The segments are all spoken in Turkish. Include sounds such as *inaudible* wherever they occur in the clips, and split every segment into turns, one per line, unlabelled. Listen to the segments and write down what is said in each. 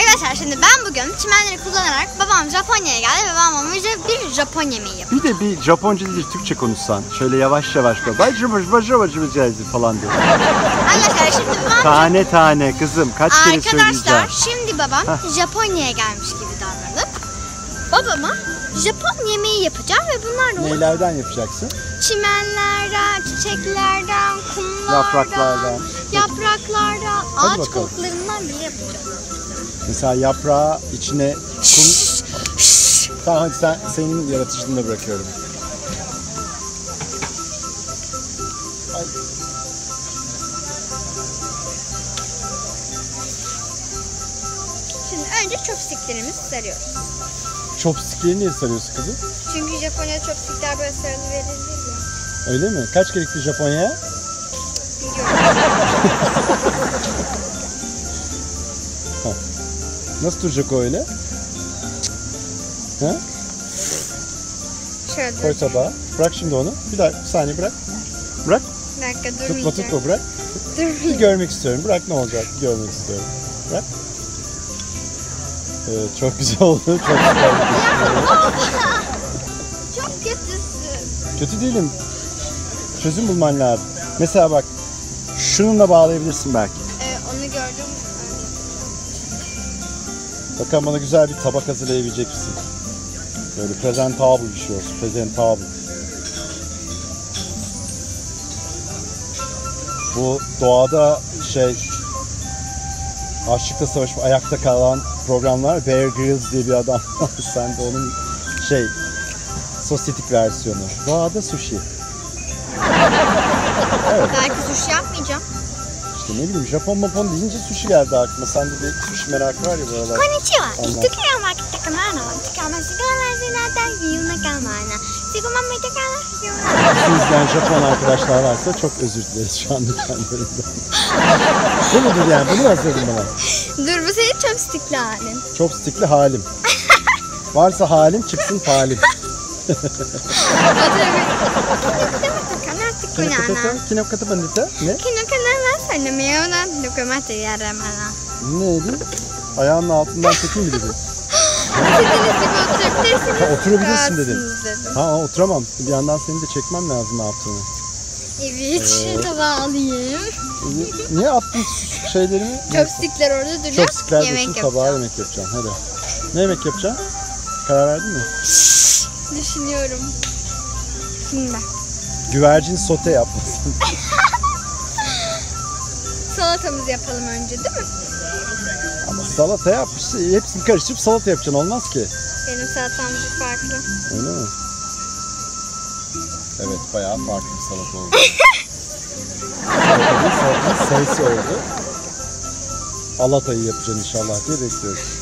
Arkadaşlar şimdi ben bugün çimenleri kullanarak babam Japonya'ya geldi ve babam bize bir Japon yemeği yapıyor.
Bir de bir Japonca değil Türkçe konuşsan. Şöyle yavaş yavaş böyle. Bacı bacı bacı bacı bacı falan diyor.
Arkadaşlar şimdi babam
Tane tane kızım kaç kere
Arkadaşlar
söyleyeceğim.
şimdi babam Japonya'ya gelmiş gibi davranıp babama Japon yemeği yapacağım ve bunlar da olur.
Neylerden yapacaksın?
çimenlerden, çiçeklerden, kumlardan,
Yapraklardan.
yapraklardan, ağaç
bakalım.
kabuklarından bile yapacağım.
Mesela yaprağı içine kum... Tamam hadi sen, senin yaratıcılığına bırakıyorum. Ay.
Şimdi önce chopsticklerimizi sarıyoruz.
Chopstick'leri niye sarıyorsun kızım?
Çünkü Japonya'da chopstickler böyle sarılı verilir ya.
Öyle mi? Kaç kere gittin Japonya'ya?
Biliyorum. *laughs*
Nasıl duracak o öyle? Ha?
Şöyle
Koy tabağa. Bırak şimdi onu. Bir daha bir saniye bırak. Bırak.
Bir dakika
Tutma
durmayacağım.
tutma bırak. Bir
Durmayacağım.
görmek istiyorum. Bırak ne olacak? Bir görmek istiyorum. Bırak. Evet, çok güzel oldu. Çok güzel oldu. *laughs*
Çok kötüsün.
Kötü değilim. Çözüm bulman lazım. Mesela bak. Şununla bağlayabilirsin belki. Bakalım bana güzel bir tabak hazırlayabilecek misin? Böyle presentable bir şey olsun. Presentable. Bu doğada şey açlıkta savaşıp ayakta kalan programlar Bear Grylls diye bir adam. *laughs* Sen de onun şey sosyetik versiyonu. Doğada sushi.
Belki sushi yapmayacağım.
İşte ne bileyim Japon mapon deyince sushi geldi aklıma. Sende bir sushi merakı var ya bu aralar.
Konnichiwa.
Anladım.
Itukira makita kamana. Tikama sigara zinata yuna kamana. Sigama mitakana yuna.
Bizi izleyen Japon arkadaşlar varsa çok özür dileriz şu anda kendilerinden. Bu mudur yani? Bunu hazırladın bana?
Dur bu senin chopstickli halin.
Chopstickli halim. Varsa halim çıksın falim. Kine katata bandita. Ne?
Kino kanana sana miyona dokumate yaramana.
Neydi? Ayağının altından *laughs*
gibi oturabilirsiniz.
Ha, oturabilirsin
dedim.
Ha oturamam. Bir yandan seni de çekmem lazım ne yaptığını.
Evet, şu tabağı alayım.
Niye attın şeylerimi?
Chopstickler orada duruyor.
Chopstickler
yemek
dursun
yapacağım.
tabağa yemek yapacağım. Hadi. Ne yemek yapacaksın? Karar verdin mi?
Düşünüyorum. Şimdi
Güvercin sote yapmasın. *laughs*
salatamızı yapalım önce değil mi?
Ama salata yap. Hepsini karıştırıp salata yapacaksın. Olmaz ki.
Benim salatam bir farklı.
Öyle mi? Evet bayağı farklı bir salata oldu. *laughs* Salata değil, salatanın sayısı oldu. Alatayı yapacaksın inşallah diye bekliyoruz.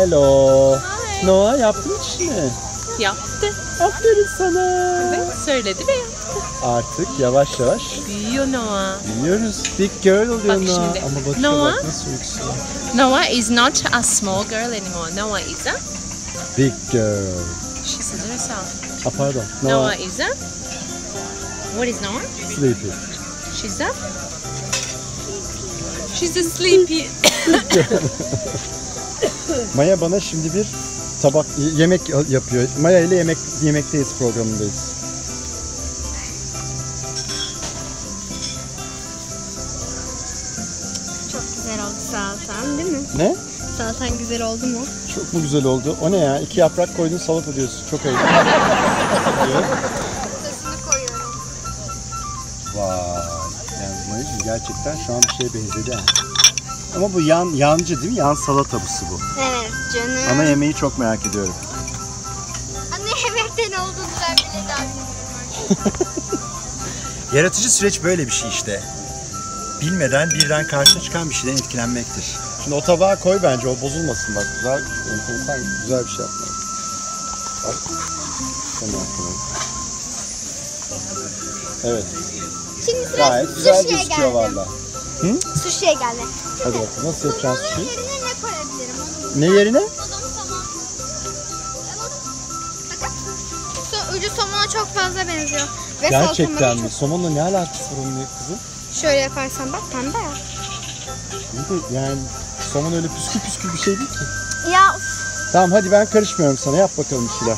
Hello.
Hi.
Noah yaptın mı işini?
Yaptı.
Aferin sana.
Evet, söyledi ve yaptı.
Artık yavaş yavaş
Büyüyor Noah.
Biliyoruz. Big girl oluyor
Bak
Noah.
şimdi.
Ama bakıyor
Noah.
bak nasıl yükseliyor.
Noah is not a small girl anymore. Noah is a...
Big girl.
She said herself.
Ah pardon.
Noah,
Noah.
is a... What is Noah?
Sleepy.
She's a... She's a sleepy... *laughs*
Maya bana şimdi bir tabak yemek yapıyor. Maya ile yemek yemekteyiz programındayız.
Çok güzel oldu salatan değil mi?
Ne?
Salatan güzel oldu mu?
Çok mu güzel oldu? O ne ya? İki yaprak koydun salata diyorsun. Çok ayıp.
Sosunu koyuyorum.
Vay. Yani Maya'cığım gerçekten şu an bir şeye benzedi ha. Ama bu yan yancı değil mi? Yan salatası bu.
Evet canım.
Ana yemeği çok merak ediyorum.
Anne yemekte ne olduğunu ben bile daha bilmiyorum. *laughs*
Yaratıcı süreç böyle bir şey işte. Bilmeden birden karşına çıkan bir şeyden etkilenmektir. Şimdi o tabağa koy bence o bozulmasın bak. Güzel, enteresan, güzel bir şey yapmak. Bak. Tamam, tamam. Evet.
Şimdi sıra
Gayet güzel gözüküyor
geldi.
Hı?
Sushi'ye gelme.
Hadi bakalım nasıl
yapacağız
sushi'yi?
Yerine ne koyabilirim?
Ne yerine?
Ucu somona çok fazla benziyor. Ve
Gerçekten mi? Çok... Somonla ne alakası var onun kızım?
Şöyle yaparsan bak pembe ya.
De yani somon öyle püskü püskü bir şey değil ki.
Ya.
Tamam hadi ben karışmıyorum sana yap bakalım bir şeyler.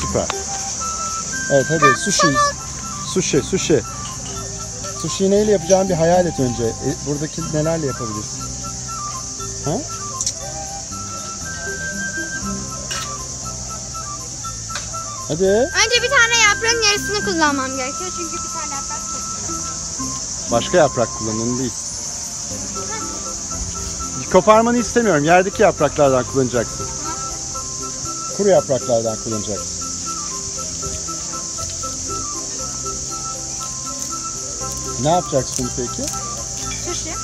Süper. Evet hadi sushi. Sushi, sushi. Sushi neyle yapacağını bir hayal et önce. E, buradaki nelerle yapabilirsin? Ha? Hadi.
Önce bir tane yaprağın yarısını kullanmam gerekiyor çünkü bir tane yaprak çok.
Başka yaprak kullanın değil. Koparmanı istemiyorum. Yerdeki yapraklardan kullanacaksın. Kuru yapraklardan kullanacaksın. Ne yapacaksın peki?
Sushi.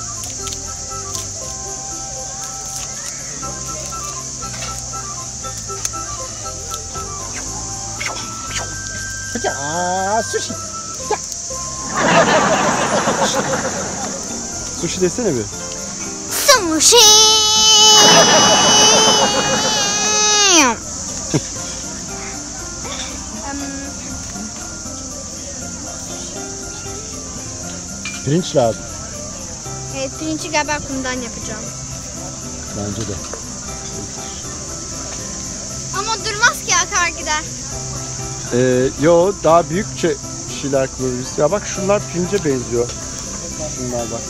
Peki, aa, sushi. Ya. *laughs* sushi desene bir.
Sushi. *laughs*
Pirinç lazım.
evet pirinci galiba kumdan yapacağım.
Bence de.
Ama durmaz ki akar gider.
Ee, yo daha büyükçe bir şeyler kullanırız. Ya bak şunlar pirince benziyor. Şunlar bak.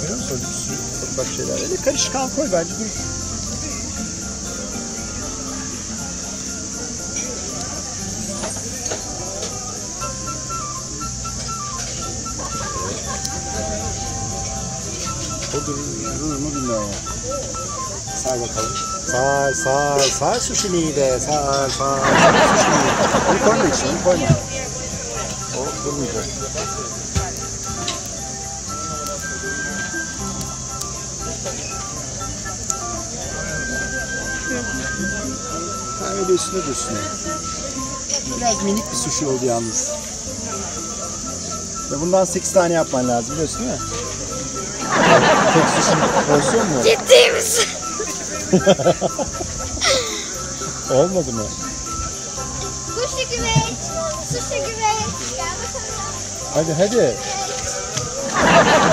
Görüyor musun? Bir sürü ufak ufak şeyler. Öyle karışkan koy bence dur. Sar bakalım. Sar, sar, sar sushi'liyi de. Sar, sar, sar sushi'liyi. Onu koyma içine, onu koyma. O durmayacak. Ha, öyle üstüne üstüne. Biraz minik bir sushi oldu yalnız. Ve bundan 8 tane yapman lazım biliyorsun değil mi? Tek sushi porsiyon mu?
Ciddi misin? *laughs*
Olmadı mı?
Kuşlu güveç. Sushi güveç. Gel bakalım.
Hadi hadi.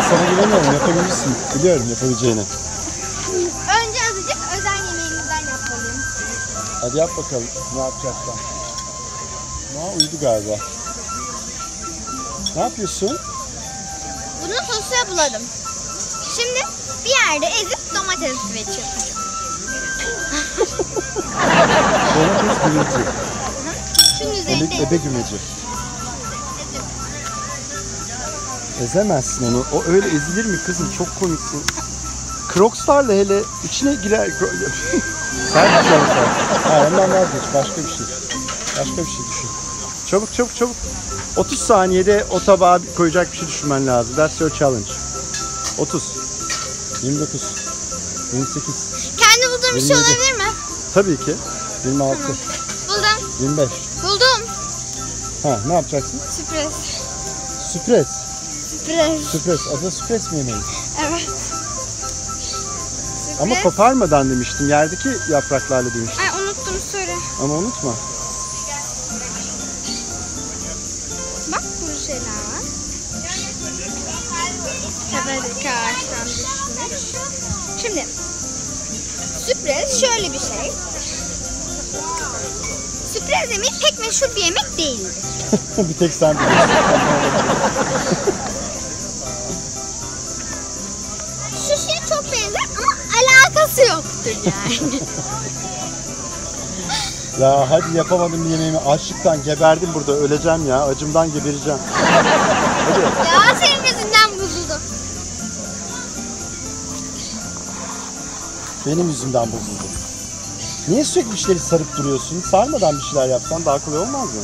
Sana güveniyorum yapabilirsin. Biliyorum yapabileceğini.
Önce azıcık özel yemeğimizden yapmalıyım.
Hadi yap bakalım ne yapacaksan. Noa uyudu galiba. Ne yapıyorsun?
Bunu sosuya buladım. Şimdi bir yerde ezip domates güveç yapacağım.
Gümeci.
Şunun
Ebe,
üzerinde
ebe gümeci. Ezemezsin onu. O öyle ezilir mi kızım? Çok komiksin. Crocs'larla hele içine girer. Bir şey olsa. Ha, ondan vazgeç. Başka bir şey. Başka bir şey düşün. Çabuk çabuk çabuk. 30 saniyede o tabağa koyacak bir şey düşünmen lazım. That's your challenge. 30. 29. 28.
Kendi bulduğum bir şey
27.
olabilir mi?
Tabii ki. 26.
Buldum.
25.
Buldum.
Ha ne yapacaksın?
Sürpriz.
Sürpriz.
Sürpriz.
Sürpriz. Adı sürpriz mi yemeği?
Evet.
Ama
Sürpriz.
koparmadan demiştim. Yerdeki yapraklarla demiştim.
Ay unuttum söyle.
Ama unutma.
Bak burada şeyler var. Tepedeki ağaçtan düşmüş. Şimdi sürpriz şöyle bir şey. Sürpriz yemeği pek meşhur bir yemek değildir. *laughs*
bir tek sen.
Sushi'ye *laughs* çok benzer ama alakası yoktur yani. *laughs*
ya hadi yapamadım yemeğimi. Açlıktan geberdim burada. Öleceğim ya. Acımdan gebereceğim. Hadi.
ya senin yüzünden bozuldu.
Benim yüzümden bozuldu. Niye sürekli bir şeyleri sarıp duruyorsun? Sarmadan bir şeyler yapsan daha kolay olmaz mı?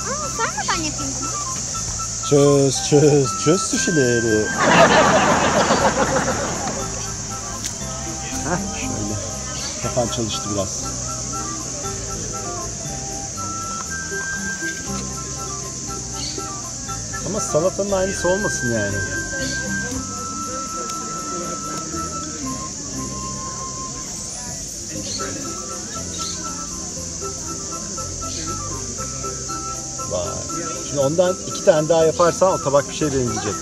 Aa, sarmadan yapayım.
Çöz çöz çöz suşileri. Heh, şöyle. Kafan çalıştı biraz. Ama salatanın aynısı olmasın yani. Ondan iki tane daha yaparsan o tabak bir şey benzeyecek.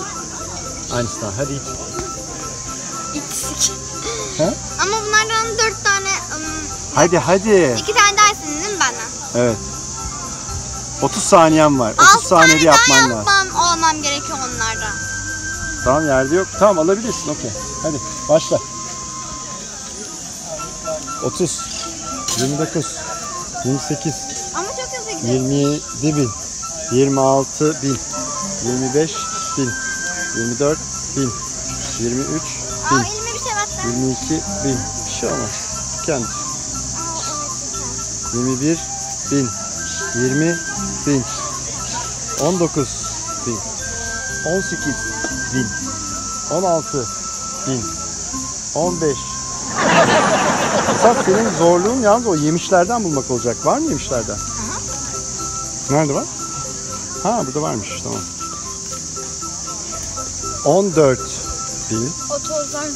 Aynısından. Hadi iç.
İçsik.
He?
Ama bunlardan dört tane, ım,
Hadi hadi.
iki tane daha istedin değil mi benden?
Evet. 30 saniyen var. 30
Altı
saniyede yapman lazım.
yapmam olmam gerekiyor onlardan.
Tamam yerde yok. Tamam alabilirsin okey. Hadi başla. 30 29 28
Ama çok hızlı gidiyor.
27 bin 26 bin 25 bin 24 bin 23
Aa
bin
elime bir şey battı.
22 bin bir şey olmaz. Kendi.
Aa, evet.
21 bin 20 bin 19 bin 18 bin 16 bin 15 Esas senin zorluğun yalnız o yemişlerden bulmak olacak. Var mı yemişlerden? Nerede var? Ha burada varmış tamam. 14 bin.
O tozlar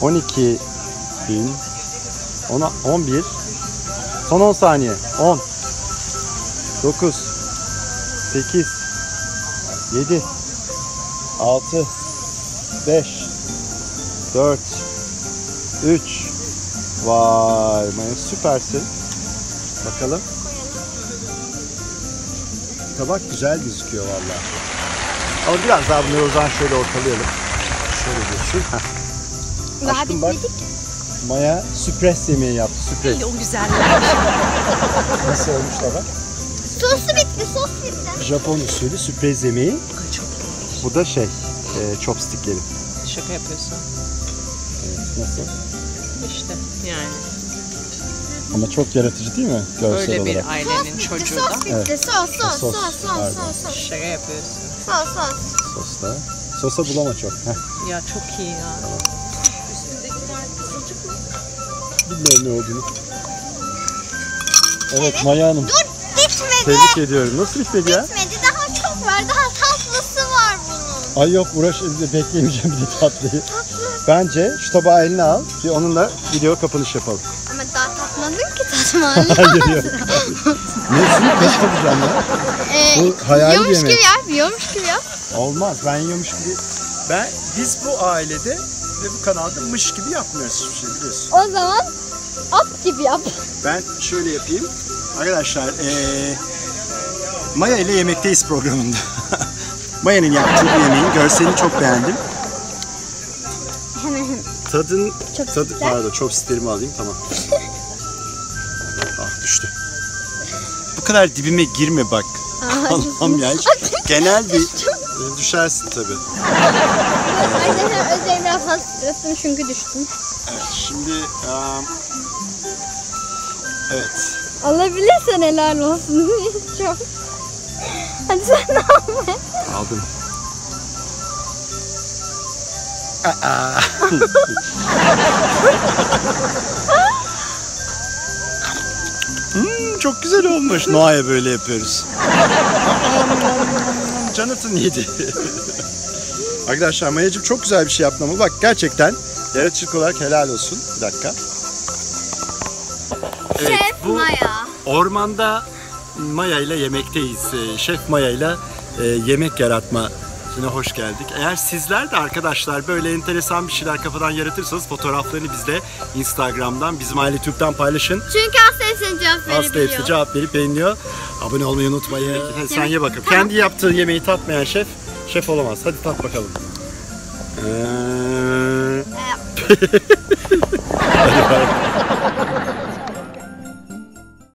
12 bin. 10, 11 son 10 saniye. 10 9 8 7 6 5 4 3 Vay süpersin. Bakalım. Tabak güzel gözüküyor vallahi. Ama biraz daha bunları o zaman şöyle ortalayalım. Şöyle geçsin.
Daha
Aşkım bak.
bitmedik.
Maya sürpriz yemeği yaptı. Sürpriz.
O güzeller. *laughs*
Nasıl olmuş tabak?
Sosu bitti, sos bitti.
Japon usulü sürpriz yemeği.
Ay, Çok
Bu da şey, e, chopstickleri.
şaka yapıyorsun.
Evet, nasıl?
İşte yani.
Ama çok yaratıcı değil mi? Görsel
Öyle bir
olarak.
ailenin
Sos
çocuğu
bitti, sos
da
bitti.
Evet.
Sos, sos,
Sos,
sos, sos,
pardon.
sos, sos,
şaka yapıyorsun.
sos, sos.
Sosta. Sosa bulama çok. Heh,
Ya çok iyi ya.
bilmiyorum ne olduğunu. Evet Maya Hanım.
Dur, bitmedi.
Tebrik ediyorum. Nasıl bitmedi ya?
Bitmedi, daha çok var. Daha tatlısı var bunun.
Ay yok uğraş bekleyemeyeceğim bir de tatlıyı. Bence şu tabağı eline al ki onunla video kapanış yapalım.
Tatman
Hayır yok. Nesini tadacağım ya?
Ee,
Bu hayal bir
yiyormuş
yemek.
gibi yap, yiyormuş gibi yap.
Olmaz. Ben yiyormuş gibi. Ben biz bu ailede ve bu kanalda mış gibi yapmıyoruz hiçbir şey biliyorsun.
O zaman at gibi yap.
Ben şöyle yapayım. Arkadaşlar eee Maya ile Yemekteyiz programında. *laughs* Maya'nın yaptığı bu yemeğin görselini çok beğendim.
Hemen hemen.
Tadın,
Çok
tadı,
güzel.
pardon çok sterimi alayım tamam. *laughs* düştü. Bu kadar dibime girme bak. Allah'ım ya. *laughs* Genel bir e, düşersin tabii.
Arkadaşlar Özdeğim biraz hastasın çünkü düştüm.
Evet şimdi eee, evet.
Alabilirsen helal olsun. *laughs* çok. Hadi sen *laughs* ne yapma.
Aldım. Aa. Çok güzel olmuş. Noah'ya böyle yapıyoruz. *laughs* Jonathan yedi. *laughs* Arkadaşlar Maya'cığım çok güzel bir şey yaptın ama bak gerçekten yaratıcılık olarak helal olsun. Bir dakika. Evet,
Şef
bu-
Maya.
Ormanda Maya ile yemekteyiz. Ee, Şef Maya ile yemek yaratma Yine hoş geldik. Eğer sizler de arkadaşlar böyle enteresan bir şeyler kafadan yaratırsanız fotoğraflarını bizde Instagram'dan, bizim aile TÜB'den paylaşın.
Çünkü hasta hepsine cevap verebiliyor.
hepsi cevap verip beğeniyor. Abone olmayı unutmayın. Sen ye bakalım. Kendi yaptığı yemeği tatmayan şef, şef olamaz. Hadi tat bakalım. Ee...
Ee,
Hadi *laughs* *laughs* bay.